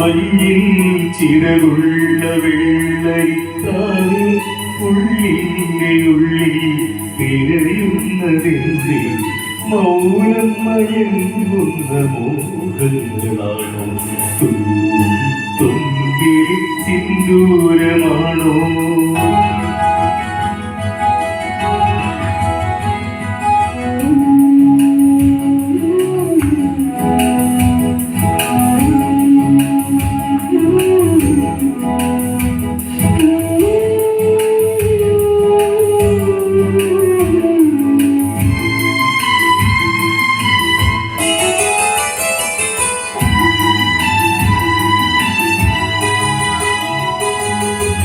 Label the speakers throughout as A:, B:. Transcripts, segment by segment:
A: മഞ്ഞിൻ ചിറകുള്ള വെള്ളരിക്കാവേ ഉള്ളിന്റെ ഉള്ളിൽ തിരയുന്നതിന്റെ മൗനം മയങ്ങുന്ന മോഹങ്ങളാണോ? തുമ്പി സിന്ദൂരമാണോ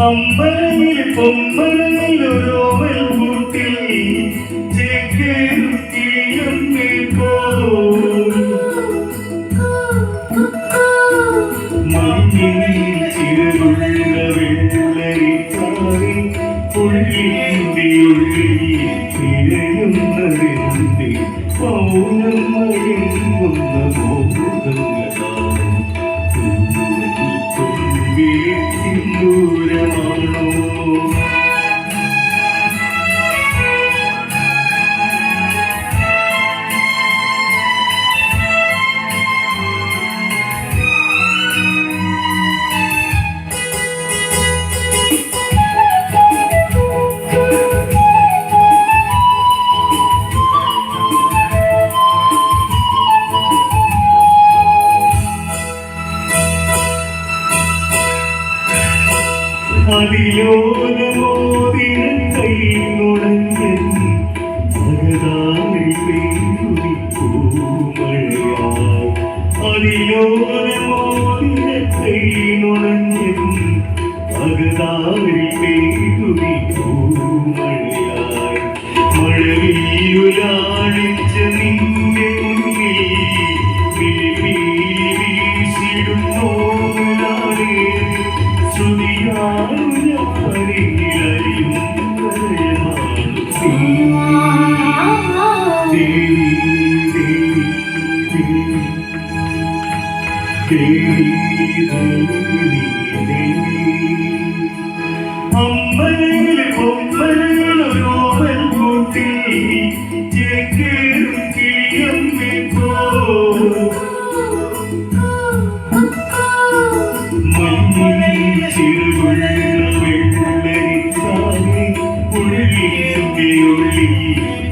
A: അമ്പലയിൽ പൊമ്പലയിൽ ഒരോവൽ കൂട്ടിൽ ചേക്കേറുത്തിയമ്മേ പോ മഞ്ഞിൽ അതിലോലമോതിന കൈ നുടഞ്ഞൻ അകതാളിൽ പെയ്യുതി പൂമഴയായി അതിലോലമോതിന കൈ നുടഞ്ഞൻ അകതാളിൽ പെയ്യുതി പൂമഴയായി മഴവില്ലുലാളിച്ച നിന്റെ ഉള്ളിന്റെ